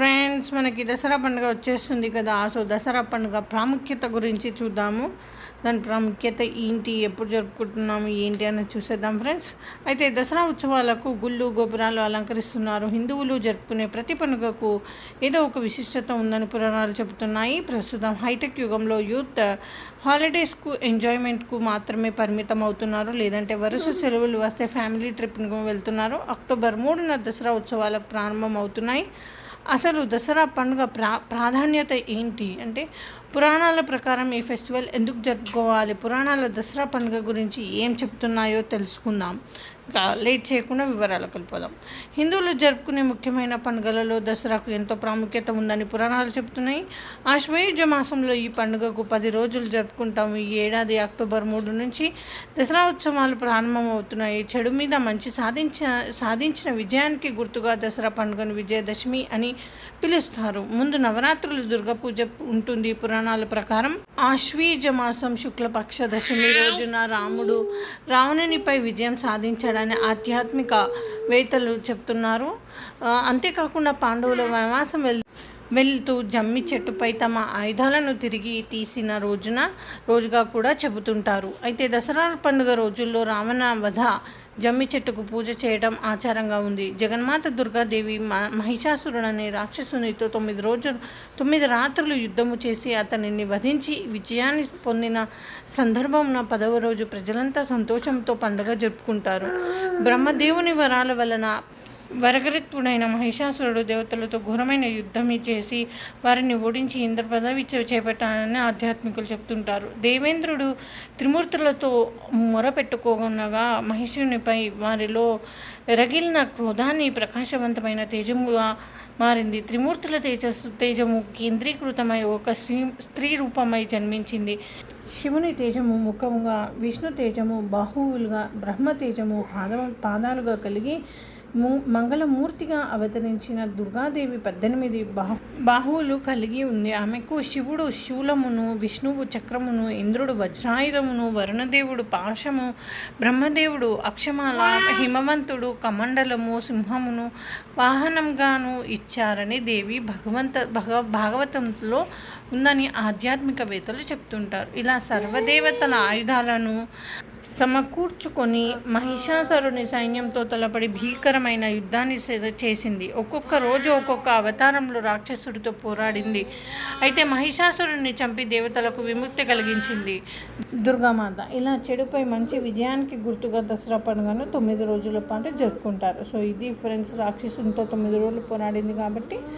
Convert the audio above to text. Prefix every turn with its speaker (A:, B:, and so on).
A: Friends మనకి దసరా పండుగ వచ్చేస్తుంది కదా. సో దసరా పండుగ ప్రాముఖ్యత గురించి చూద్దాము. దాని ప్రాముఖ్యత ఏంటి? ఎప్పుడు జరుపుకుంటున్నాము? ఏంటి అని చూసేద్దాం ఫ్రెండ్స్. అయితే దసరా ఉత్సవాలకు గుళ్ళు గోపురాలు అలంకరిస్తున్నారు. హిందువులు జరుపుకునే ప్రతి పండుగకు ఏదో ఒక విశిష్టత ఉందని పురాణాలు చెబుతున్నాయి. ప్రస్తుతం హైటెక్ యుగంలో యూత్ హాలిడేస్కు ఎంజాయ్మెంట్కు మాత్రమే పరిమితం అవుతున్నారు. లేదంటే వరుస సెలవులు వస్తే ఫ్యామిలీ ట్రిప్కు వెళ్తున్నారు. అక్టోబర్ మూడున దసరా ఉత్సవాలకు ప్రారంభం అవుతున్నాయి అసలు దసరా పండుగ ప్రా ప్రాధాన్యత ఏంటి? అంటే పురాణాల ప్రకారం ఈ ఫెస్టివల్ ఎందుకు జరుపుకోవాలి? పురాణాల దసరా పండుగ గురించి ఏం చెప్తున్నాయో తెలుసుకుందాం. లేట్ చేయకుండా వివరాలు కలిపోదాం హిందువులు జరుపుకునే ముఖ్యమైన పండుగలలో దసరాకు ఎంతో ప్రాముఖ్యత ఉందని పురాణాలు చెబుతున్నాయి. ఆశ్వయుజ మాసంలో ఈ పండుగకు పది రోజులు జరుపుకుంటాము. ఈ ఏడాది అక్టోబర్ మూడు నుంచి దసరా ఉత్సవాలు ప్రారంభమవుతున్నాయి. చెడు మీద మంచి సాధించిన సాధించిన విజయానికి గుర్తుగా దసరా పండుగను విజయదశమి అని పిలుస్తారు. ముందు నవరాత్రులు దుర్గా పూజ ఉంటుంది. పురాణాల ప్రకారం ఆశ్వీజ మాసం శుక్లపక్ష దశమి రోజున రాముడు రావణునిపై విజయం సాధించాడని ఆధ్యాత్మిక వేత్తలు చెప్తున్నారు. అంతేకాకుండా పాండవులు వనవాసం వెళ్ వెళ్తూ జమ్మి చెట్టుపై తమ ఆయుధాలను తిరిగి తీసిన రోజున రోజుగా కూడా చెబుతుంటారు. అయితే దసరా పండుగ రోజుల్లో రావణ వధ జమ్మి చెట్టుకు పూజ చేయడం ఆచారంగా ఉంది. జగన్మాత దుర్గాదేవి మ- మహిషాసురుడనే రాక్షసునితో తొమ్మిది రోజులు తొమ్మిది రాత్రులు యుద్ధము చేసి అతనిని వధించి విజయాన్ని పొందిన సందర్భంన పదవ రోజు ప్రజలంతా సంతోషంతో పండుగ జరుపుకుంటారు. బ్రహ్మదేవుని వరాల వలన వరగరిత్తుడైన మహిషాసురుడు దేవతలతో ఘోరమైన యుద్ధం చేసి వారిని ఓడించి ఇంద్ర పదవి చేపట్టాలని ఆధ్యాత్మికులు చెప్తుంటారు. దేవేంద్రుడు త్రిమూర్తులతో మొరపెట్టుకోనగా మహిషునిపై వారిలో రగిలిన క్రోధాన్ని ప్రకాశవంతమైన తేజముగా మారింది. త్రిమూర్తుల తేజస్సు తేజము కేంద్రీకృతమై ఒక స్త్రీ స్త్రీ రూపమై జన్మించింది. శివుని తేజము ముఖముగా విష్ణు తేజము బాహువులుగా బ్రహ్మ తేజము పాద పాదాలుగా కలిగి మంగళమూర్తిగా అవతరించిన దుర్గాదేవి పద్దెనిమిది బాహు బాహువులు కలిగి ఉంది. ఆమెకు శివుడు శూలమును విష్ణువు చక్రమును ఇంద్రుడు వజ్రాయుధమును వరుణదేవుడు పాశము బ్రహ్మదేవుడు అక్షమాల హిమవంతుడు కమండలము సింహమును వాహనంగాను ఇచ్చారని దేవి భగవంత భగ భాగవతంలో ఉందని ఆధ్యాత్మికవేత్తలు చెప్తుంటారు. ఇలా సర్వదేవతల ఆయుధాలను సమకూర్చుకొని మహిషాసురుని సైన్యంతో తలపడి భీకరమైన యుద్ధాన్ని చేసింది. ఒక్కొక్క రోజు ఒక్కొక్క అవతారంలో రాక్షసుడితో పోరాడింది. అయితే మహిషాసురుని చంపి దేవతలకు విముక్తి కలిగించింది. దుర్గామాత ఇలా చెడుపై మంచి విజయానికి గుర్తుగా దసరా పండుగను తొమ్మిది రోజుల పాటు జరుపుకుంటారు. సో ఇది ఫ్రెండ్స్ రాక్షసునితో తొమ్మిది రోజులు పోరాడింది కాబట్టి